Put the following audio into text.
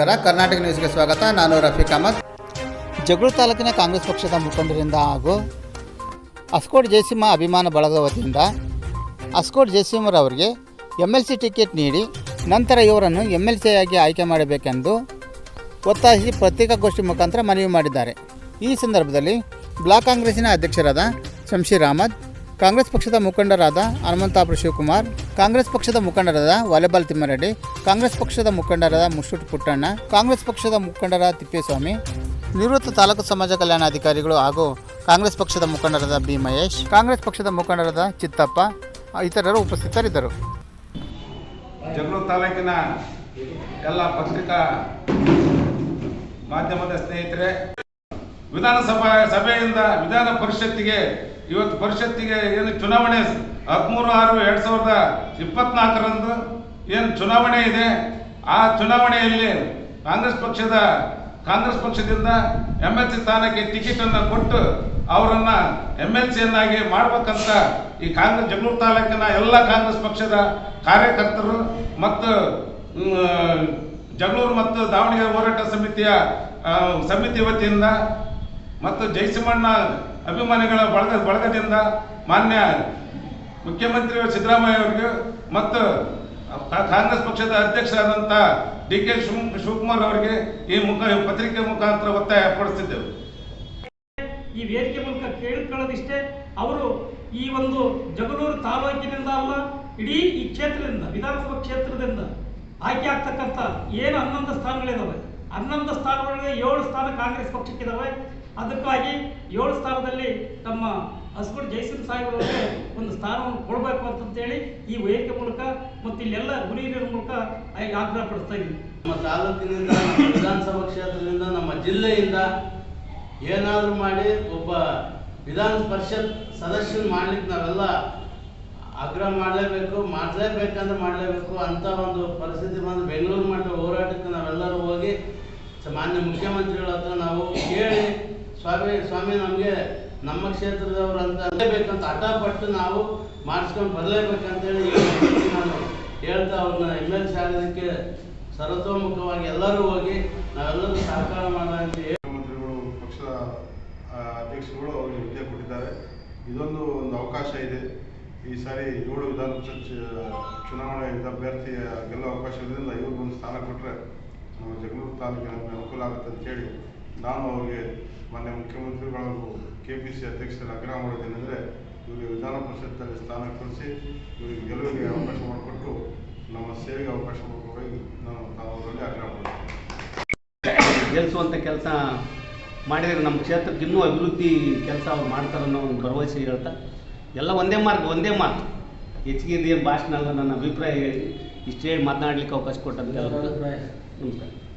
ನಮಸ್ಕಾರ. ಕರ್ನಾಟಕ ನ್ಯೂಸ್ಗೆ ಸ್ವಾಗತ. ನಾನು ರಫೀಕ್ ಅಹಮದ್. ಜಗಳೂರು ತಾಲೂಕಿನ ಕಾಂಗ್ರೆಸ್ ಪಕ್ಷದ ಮುಖಂಡರಿಂದ ಹಾಗೂ ಅಸ್ಕೋಟ್ ಜಯಸಿಂಹ ಅಭಿಮಾನ ಬಳಗದ ವತಿಯಿಂದ ಅಸ್ಕೋಟ್ ಜಯಸಿಂಹರವರಿಗೆ ಎಂ ಎಲ್ ಸಿ ಟಿಕೆಟ್ ನೀಡಿ ನಂತರ ಇವರನ್ನು ಎಂ ಎಲ್ ಸಿಯಾಗಿ ಆಯ್ಕೆ ಮಾಡಬೇಕೆಂದು ಒತ್ತಾಯಿಸಿ ಪತ್ರಿಕಾಗೋಷ್ಠಿ ಮುಖಾಂತರ ಮನವಿ ಮಾಡಿದ್ದಾರೆ. ಈ ಸಂದರ್ಭದಲ್ಲಿ ಬ್ಲಾಕ್ ಕಾಂಗ್ರೆಸ್ಸಿನ ಅಧ್ಯಕ್ಷರಾದ ಶಂಶೀರ್ ಅಹಮದ್, ಕಾಂಗ್ರೆಸ್ ಪಕ್ಷದ ಮುಖಂಡರಾದ ಹನುಮಂತಾಪುರ ಶಿವಕುಮಾರ್ ಕಾಂಗ್ರೆಸ್ ಪಕ್ಷದ ಮುಖಂಡರಾದ ವಾಲಿಬಾಲ್ ತಿಮ್ಮಾರೆಡ್ಡಿ, ಕಾಂಗ್ರೆಸ್ ಪಕ್ಷದ ಮುಖಂಡರಾದ ಮುಷ್ಟುಟ್ ಪುಟ್ಟಣ್ಣ, ಕಾಂಗ್ರೆಸ್ ಪಕ್ಷದ ಮುಖಂಡರ ತಿಪ್ಪೇಸ್ವಾಮಿ, ನಿವೃತ್ತ ತಾಲೂಕು ಸಮಾಜ ಕಲ್ಯಾಣ ಅಧಿಕಾರಿಗಳು ಹಾಗೂ ಕಾಂಗ್ರೆಸ್ ಪಕ್ಷದ ಮುಖಂಡರಾದ ಬಿ ಮಹೇಶ್, ಕಾಂಗ್ರೆಸ್ ಪಕ್ಷದ ಮುಖಂಡರಾದ ಚಿತ್ತಪ್ಪ, ಇತರರು ಉಪಸ್ಥಿತರಿದ್ದರು. ತಾಲೂಕಿನ ಎಲ್ಲ ಪತ್ರಿಕಾ ಮಾಧ್ಯಮದ ಸ್ನೇಹಿತರೆ ವಿಧಾನಸಭಾ ಸಭೆಯಿಂದ ವಿಧಾನ ಪರಿಷತ್ತಿಗೆ, ಇವತ್ತು ಪರಿಷತ್ತಿಗೆ ಏನು ಚುನಾವಣೆ ಹದಿಮೂರು ಆರು ಎರಡು ಸಾವಿರದ ಇಪ್ಪತ್ನಾಲ್ಕರಂದು ಏನು ಚುನಾವಣೆ ಇದೆ, ಆ ಚುನಾವಣೆಯಲ್ಲಿ ಕಾಂಗ್ರೆಸ್ ಪಕ್ಷದ, ಕಾಂಗ್ರೆಸ್ ಪಕ್ಷದಿಂದ ಎಂ ಎಲ್ ಸಿ ಸ್ಥಾನಕ್ಕೆ ಟಿಕೆಟನ್ನು ಕೊಟ್ಟು ಅವರನ್ನು ಎಂ ಎಲ್ ಸಿಯನ್ನಾಗಿ ಮಾಡಬೇಕಂತ ಈ ಕಾಂಗ್ರೆಸ್, ಜಗಳೂರು ತಾಲೂಕಿನ ಎಲ್ಲ ಕಾಂಗ್ರೆಸ್ ಪಕ್ಷದ ಕಾರ್ಯಕರ್ತರು ಮತ್ತು ಜಗಳೂರು ಮತ್ತು ದಾವಣಗೆರೆ ಹೋರಾಟ ಸಮಿತಿಯ ಸಮಿತಿ ವತಿಯಿಂದ ಮತ್ತು ಜಯಸಿಂಹಣ್ಣ ಅಭಿಮಾನಿಗಳ ಬಳಗ, ಬಳಗದಿಂದ ಮಾನ್ಯ ಮುಖ್ಯಮಂತ್ರಿ ಸಿದ್ದರಾಮಯ್ಯ ಅವರಿಗೆ ಮತ್ತು ಕಾಂಗ್ರೆಸ್ ಪಕ್ಷದ ಅಧ್ಯಕ್ಷರಾದಂಥ ಡಿ ಕೆ ಶಿವ, ಶಿವಕುಮಾರ್ ಅವರಿಗೆ ಈ ಮುಖ, ಪತ್ರಿಕೆ ಮುಖಾಂತರ ಒತ್ತಾಯ ಪಡಿಸಿದ್ದೆವು ಈ ವೇದಿಕೆ ಮೂಲಕ ಕೇಳಿಕೊಳ್ಳೋದಿಷ್ಟೇ, ಅವರು ಈ ಒಂದು ಜಗಳೂರು ತಾಲೂಕಿನಿಂದ ಅಲ್ಲ, ಇಡೀ ಈ ಕ್ಷೇತ್ರದಿಂದ, ವಿಧಾನಸಭಾ ಕ್ಷೇತ್ರದಿಂದ ಆಯ್ಕೆ ಆಗ್ತಕ್ಕಂಥ ಏನು ಹನ್ನೊಂದು ಸ್ಥಾನಗಳಿದಾವೆ. ಹನ್ನೊಂದು ಸ್ಥಾನಗಳಿಗೆ ಏಳು ಸ್ಥಾನ ಕಾಂಗ್ರೆಸ್ ಪಕ್ಷಕ್ಕಿದ್ದಾವೆ ಅದಕ್ಕಾಗಿ ಏಳು ಸ್ಥಾನದಲ್ಲಿ ನಮ್ಮ ಹಸ್ಕೋಡ್ ಜಯಸಿಂಹ ಅವರಿಗೆ ಒಂದು ಸ್ಥಾನವನ್ನು ಕೊಡಬೇಕು ಅಂತಂತೇಳಿ ಈ ವೇದಿಕೆ ಮೂಲಕ ಮತ್ತು ಇಲ್ಲೆಲ್ಲ ಗುರಿ ಮೂಲಕ ಆಗ್ರಹ ಪಡಿಸ್ತಾ ಇದ್ದೀವಿ ನಮ್ಮ ತಾಲೂಕಿನಿಂದ ವಿಧಾನಸಭಾ ಕ್ಷೇತ್ರದಿಂದ, ನಮ್ಮ ಜಿಲ್ಲೆಯಿಂದ ಏನಾದರೂ ಮಾಡಿ ಒಬ್ಬ ವಿಧಾನ ಪರಿಷತ್ ಸದಸ್ಯನ ಮಾಡ್ಲಿಕ್ಕೆ ನಾವೆಲ್ಲ ಆಗ್ರಹ ಮಾಡಲೇಬೇಕು, ಮಾಡಲೇಬೇಕಂದ್ರೆ ಮಾಡಲೇಬೇಕು ಅಂತ ಒಂದು ಪರಿಸ್ಥಿತಿ ಬಂದು ಬೆಂಗಳೂರು ಮಟ್ಟ ಹೋರಾಟಕ್ಕೆ ನಾವೆಲ್ಲರೂ ಹೋಗಿ ಸ- ಮಾನ್ಯ ಮುಖ್ಯಮಂತ್ರಿಗಳ ಹತ್ರ ನಾವು ಕೇಳಿ, ಸ್ವಾಮಿ ಸ್ವಾಮಿ, ನಮಗೆ ನಮ್ಮ ಕ್ಷೇತ್ರದವರು ಅಂತ ಬೇಕಂತ ಹಠಪಟ್ಟು ನಾವು ಮಾಡಿಸ್ಕೊಂಡು ಬರಲೇಬೇಕಂತೇಳಿ ನಾನು ಹೇಳ್ತಾ ಅವ್ರನ್ನ ಎಂ ಎಲ್ ಸಿ ಆಗೋದಕ್ಕೆ ಸರ್ವತೋಮುಖವಾಗಿ ಎಲ್ಲರೂ ಹೋಗಿ ನಾವೆಲ್ಲರೂ ಸಹಕಾರ ಮಾಡೋಣ ಅಂತ ಮುಖ್ಯಮಂತ್ರಿಗಳು, ಪಕ್ಷದ ಅಧ್ಯಕ್ಷರುಗಳು ಅವರಿಗೆ ಹುದ್ದೆ ಕೊಟ್ಟಿದ್ದಾರೆ. ಇದೊಂದು ಒಂದು ಅವಕಾಶ ಇದೆ. ಈ ಸಾರಿ ಏಳು ವಿಧಾನ ಚುನಾವಣೆ ಅಭ್ಯರ್ಥಿ ಗೆಲ್ಲೋ ಅವಕಾಶ ಇರೋದ್ರಿಂದ ಇವ್ರಿಗೊಂದು ಸ್ಥಾನ ಕೊಟ್ಟರೆ ಜಗಳೂರು ತಾಲೂಕಿನ ಅನುಕೂಲ ಆಗುತ್ತೆ ಅಂತ ಹೇಳಿ ನಾನು ಅವರಿಗೆ ಮಾನ್ಯ ಮುಖ್ಯಮಂತ್ರಿಗಳು ಕೆ ಪಿ ಸಿ ಅಧ್ಯಕ್ಷರ ಆಗ್ರಹ ಮಾಡೋದೇನೆಂದರೆ ಇವರಿಗೆ ವಿಧಾನ ಪರಿಷತ್ತಲ್ಲಿ ಸ್ಥಾನ ಕೊಡಿಸಿ ಇವರಿಗೆ ಗೆಲುವಿಗೆ ಅವಕಾಶ ಮಾಡಿಕೊಟ್ಟು ನಮ್ಮ ಸೇವೆಗೆ ಅವಕಾಶ ಮಾಡಿಕೊಡೋಗಿ ನಾನು ಅವರಲ್ಲಿ ಆಗ್ರಹ ಮಾಡ್ತೀನಿ. ಗೆಲ್ಲಿಸುವಂಥ ಕೆಲಸ ಮಾಡಿದರೆ ನಮ್ಮ ಕ್ಷೇತ್ರಕ್ಕೆ ಇನ್ನೂ ಅಭಿವೃದ್ಧಿ ಕೆಲಸ ಅವ್ರು ಮಾಡ್ತಾರೆ ಅನ್ನೋ ಒಂದು ಭರವಸೆ ಹೇಳ್ತಾ, ಎಲ್ಲ ಒಂದೇ ಮಾರ್ಗ, ಒಂದೇ ಮಾತು. ಹೆಚ್ಚಿಗೆ ಭಾಷಣ ಅಲ್ಲ, ನನ್ನ ಅಭಿಪ್ರಾಯ ಹೇಳಿ. ಇಷ್ಟು ಮಾತನಾಡಲಿಕ್ಕೆ ಅವಕಾಶ ಕೊಟ್ಟಂತೆ ನಮಸ್ಕಾರ